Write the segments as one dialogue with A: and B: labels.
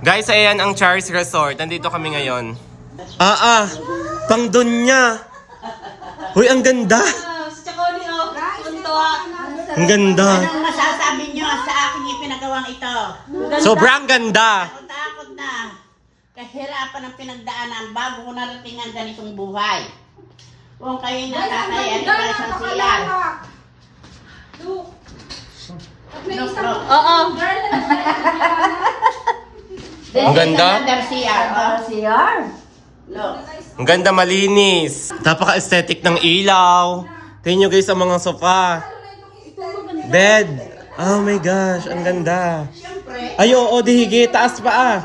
A: Guys, ayan ang Charles Resort. Nandito kami ngayon. Ah, ah. Pang doon niya. Uy, ang ganda.
B: Oh.
A: Ang ganda.
C: Anong masasabi nyo sa aking ipinagawang ito?
A: Sobrang ganda.
C: Takot-takot na. Kahirapan ang pinagdaanan bago ko narating ang ganitong buhay. Kung kayo nakakaya, pa isang CR. No, no.
B: Oo.
A: Ang ganda.
C: Another CR. Oh.
B: CR.
C: Look.
A: Ang ganda malinis. Napaka-aesthetic ng ilaw. Tingnan nyo guys ang mga sofa. Bed. Oh my gosh, ang ganda. Ay, oo, di higit. Taas pa ah.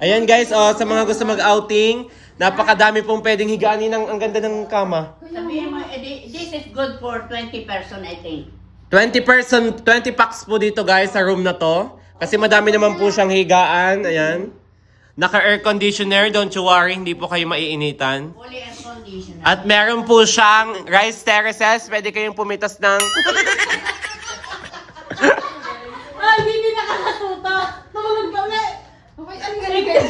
A: Ayan guys, oh, sa mga gusto mag-outing, napakadami pong pwedeng higaanin ng ang ganda ng kama.
C: sabihin mo, eh, di- this is good for 20 person, I think.
A: 20 person, 20 packs po dito guys sa room na to. Kasi madami naman po siyang higaan. Ayan. Naka-air conditioner, don't you worry, hindi po kayo maiinitan.
C: Fully air conditioner.
A: At meron po siyang rice terraces, pwede kayong pumitas ng...
B: Ay, hindi nakakatuto. Tulog kami. Okay, ang galing kayo.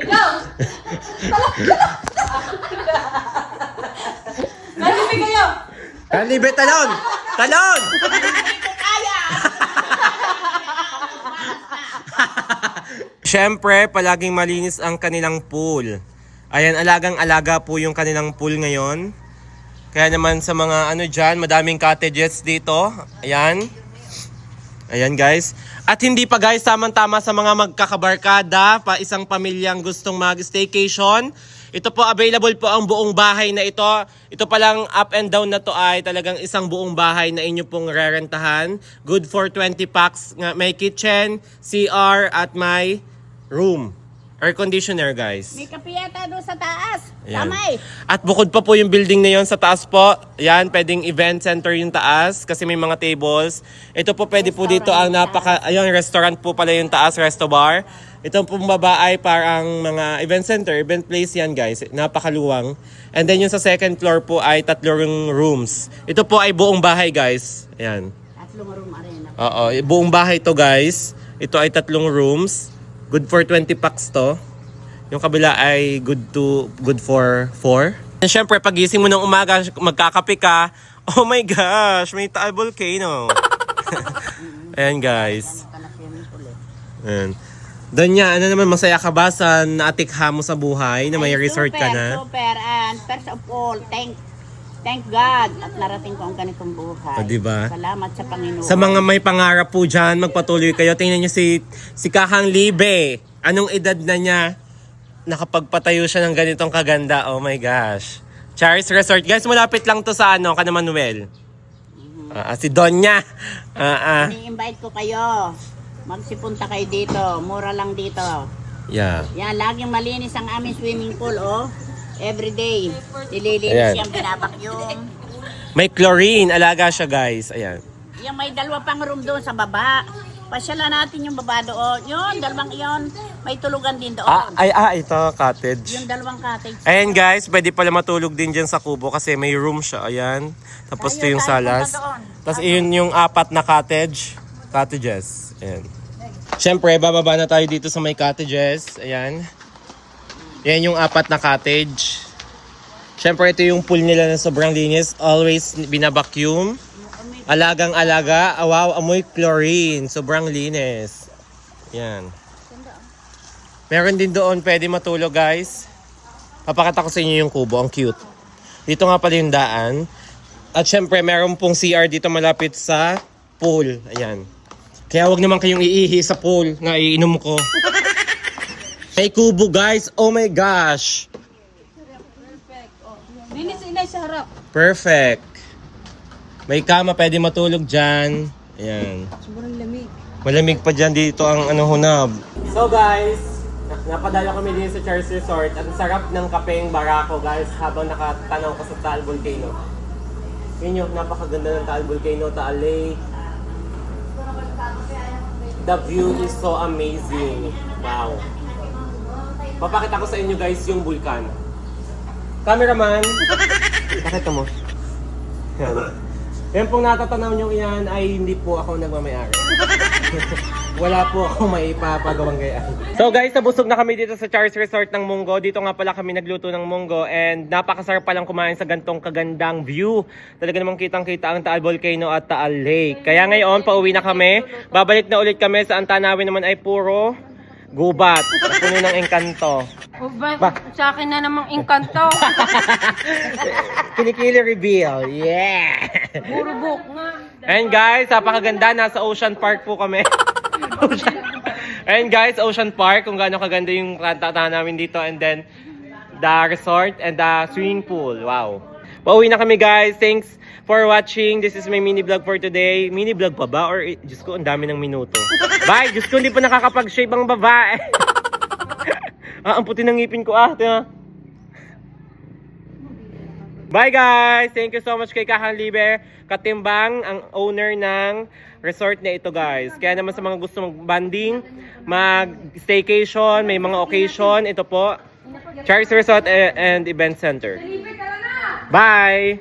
B: Ikaw! Nalibig kayo!
A: Kalibe, talon! Talon!
C: Kaya!
A: Siyempre, palaging malinis ang kanilang pool. Ayan, alagang-alaga po yung kanilang pool ngayon. Kaya naman sa mga ano dyan, madaming cottages dito. Ayan. Ayan guys. At hindi pa guys, tamang-tama sa mga magkakabarkada, pa isang pamilyang gustong mag-staycation. Ito po, available po ang buong bahay na ito. Ito palang up and down na to ay talagang isang buong bahay na inyo pong rerentahan. Good for 20 packs. May kitchen, CR, at may room. Air conditioner guys.
C: May kapiyata doon sa taas.
A: Ayan.
C: Kamay.
A: At bukod pa po yung building na yon sa taas po. Yan, pwedeng event center yung taas kasi may mga tables. Ito po pwede po dito ang napaka, ayun, restaurant po pala yung taas, resto bar. Ito pong baba ay parang mga event center, event place yan guys. Napakaluwang. And then yung sa second floor po ay tatlong rooms. Ito po ay buong bahay guys. Ayan.
C: Tatlong room arena.
A: Oo, buong bahay to guys. Ito ay tatlong rooms. Good for 20 packs to. Yung kabila ay good to good for 4. And syempre, pagising mo ng umaga, magkakape ka. Oh my gosh, may Taal Volcano. Ayan guys. Ayan. Donya, ano naman masaya ka ba sa naatikha mo sa buhay na may
C: Ay,
A: resort ka
C: super,
A: na?
C: Super, and first of all, thank thank God at narating ko ang ganitong buhay.
A: O, diba?
C: Salamat sa Panginoon.
A: Sa mga may pangarap po dyan, magpatuloy kayo. Tingnan niyo si, si Kakang Libe. Anong edad na niya? Nakapagpatayo siya ng ganitong kaganda. Oh my gosh. Charis Resort. Guys, malapit lang to sa ano, Kana Manuel. Ah, ah, si Donya. Ah, ah.
C: Ini-invite ko kayo. Magsipunta kayo dito. Mura lang dito.
A: Yeah.
C: Yan, laging malinis ang aming swimming pool, oh. Every day. Nililinis
A: Ayan.
C: yan, binabakyong.
A: May chlorine. Alaga siya, guys. Ayan.
C: Yung may dalawa pang room doon sa baba. Pasyalan natin yung baba doon. Yun, dalawang iyon. May tulugan din doon.
A: Ah, ay, ah, ito, cottage.
C: Yung dalawang cottage.
A: Ayan guys, pwede pala matulog din dyan sa kubo kasi may room siya. Ayan. Tapos ito yung
C: tayo,
A: salas.
C: punta doon.
A: Tapos iyon yung apat na cottage. Cottages. Ayan. Siyempre, bababa na tayo dito sa may cottages. Ayan. Ayan yung apat na cottage. Siyempre, ito yung pool nila na sobrang linis. Always binabacuum. Alagang alaga. Ah, Wow, amoy chlorine. Sobrang linis. Yan. Meron din doon pwede matulog guys. Papakita ko sa inyo yung kubo. Ang cute. Dito nga pala yung daan. At syempre, meron pong CR dito malapit sa pool. Ayan. Kaya wag naman kayong iihi sa pool na iinom ko. May kubo guys. Oh my gosh.
B: Linis inay sa harap.
A: Perfect. May kama, pwede matulog dyan. Ayan.
B: Sobrang lamig.
A: Malamig pa dyan dito ang ano hunab. So guys, na- napadala kami din sa Charles Resort. At ang sarap ng kapeng barako guys habang nakatanaw ka sa Taal Volcano. Yun yung napakaganda ng Taal Volcano, Taal Lake. The view is so amazing. Wow. Papakita ko sa inyo guys yung vulkan. Cameraman! Pakita mo. Yan. Yan pong natatanaw nyo yan ay hindi po ako nagmamayari. Wala po ako may ipapagawang gayaan. So guys, nabusog na kami dito sa Charles Resort ng Munggo. Dito nga pala kami nagluto ng Munggo and napakasarap palang kumain sa gantong kagandang view. Talaga namang kitang-kita ang Taal Volcano at Taal Lake. Kaya ngayon, pauwi na kami. Babalik na ulit kami sa Antanawin naman ay puro gubat. Puno ng engkanto.
B: O ba,
A: Ba-
B: sa akin na namang engkanto.
A: Kinikili reveal. Yeah!
B: Puro book nga.
A: And guys, napakaganda. Nasa Ocean Park po kami. Ocean. And guys, Ocean Park, kung gaano kaganda yung tatahan namin dito. And then, the resort and the swimming pool. Wow. Pauwi na kami guys. Thanks for watching. This is my mini vlog for today. Mini vlog pa ba? Or, eh, Diyos ko, ang dami ng minuto. Bye! Diyos ko, hindi pa nakakapag-shape ang babae. ah, ang puti ng ngipin ko ah. Tingnan. Bye guys! Thank you so much kay Kahan Liber, Katimbang, ang owner ng resort na ito guys. Kaya naman sa mga gusto mag-banding, mag-staycation, may mga occasion, ito po, Charles Resort and Event Center. Bye!